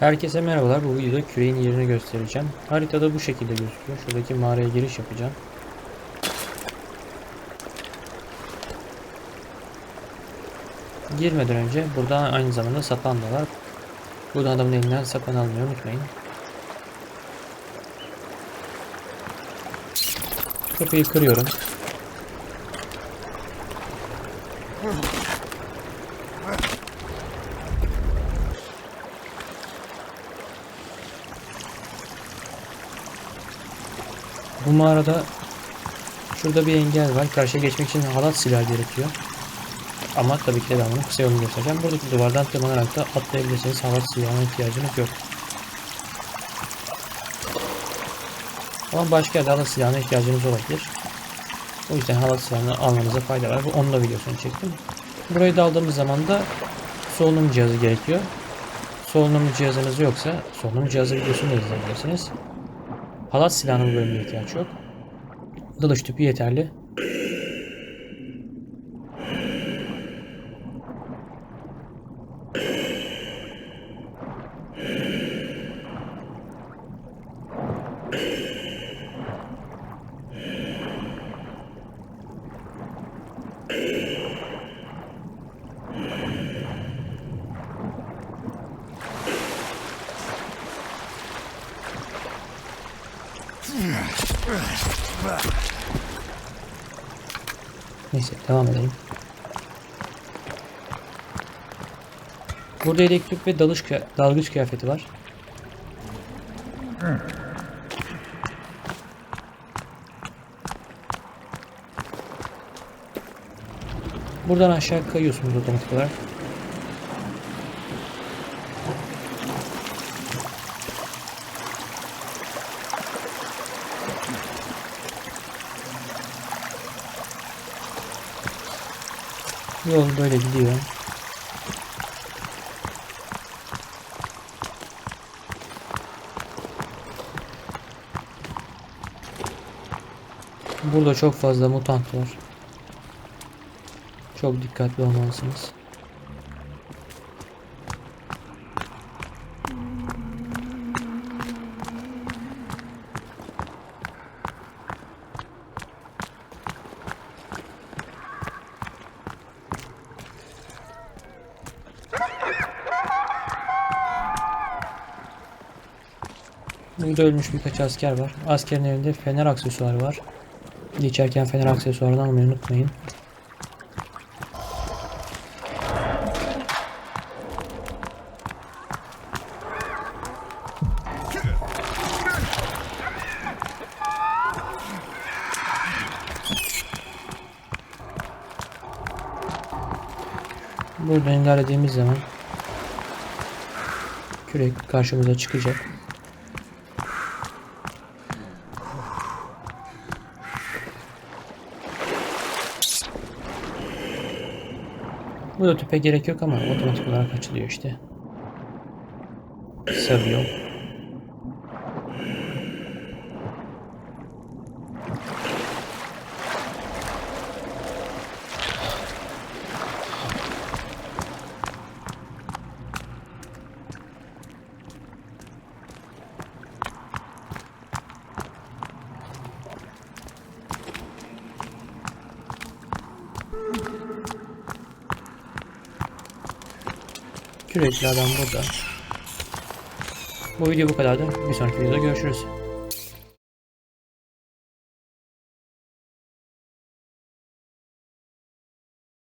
Herkese merhabalar. Bu videoda küreğin yerini göstereceğim. Haritada bu şekilde gözüküyor. Şuradaki mağaraya giriş yapacağım. Girmeden önce burada aynı zamanda sapan da var. Burada adamın elinden sapan almayı unutmayın. Kapıyı kırıyorum. Bu mağarada şurada bir engel var. Karşıya geçmek için halat silah gerekiyor. Ama tabii ki de ben bunun kısa yolunu göstereceğim. Buradaki duvardan tırmanarak da atlayabilirsiniz. Halat silahına ihtiyacınız yok. Ama başka yerde halat silahına ihtiyacınız olabilir. O yüzden halat silahını almanıza fayda var. Bu onun da videosunu çektim. Burayı da aldığımız zaman da solunum cihazı gerekiyor. Solunum cihazınız yoksa solunum cihazı videosunu izleyebilirsiniz. Halat silahının bu bölümüne ihtiyaç yok. Dalış tüpü yeterli. Neyse devam edelim. Burada elektrik ve dalış dalgıç kıyafeti var. Buradan aşağı kayıyorsunuz otomatik olarak. Yol böyle gidiyor. Burada çok fazla mutant var. Çok dikkatli olmalısınız. Burada ölmüş birkaç asker var. Askerin elinde fener aksesuarı var. Geçerken fener aksesuarını almayı unutmayın. Buradan ilerlediğimiz zaman kürek karşımıza çıkacak. Burada tüpe gerek yok ama otomatik olarak açılıyor işte. Kısa Kürekli adam burada. Bu video bu kadardı. Bir sonraki videoda görüşürüz.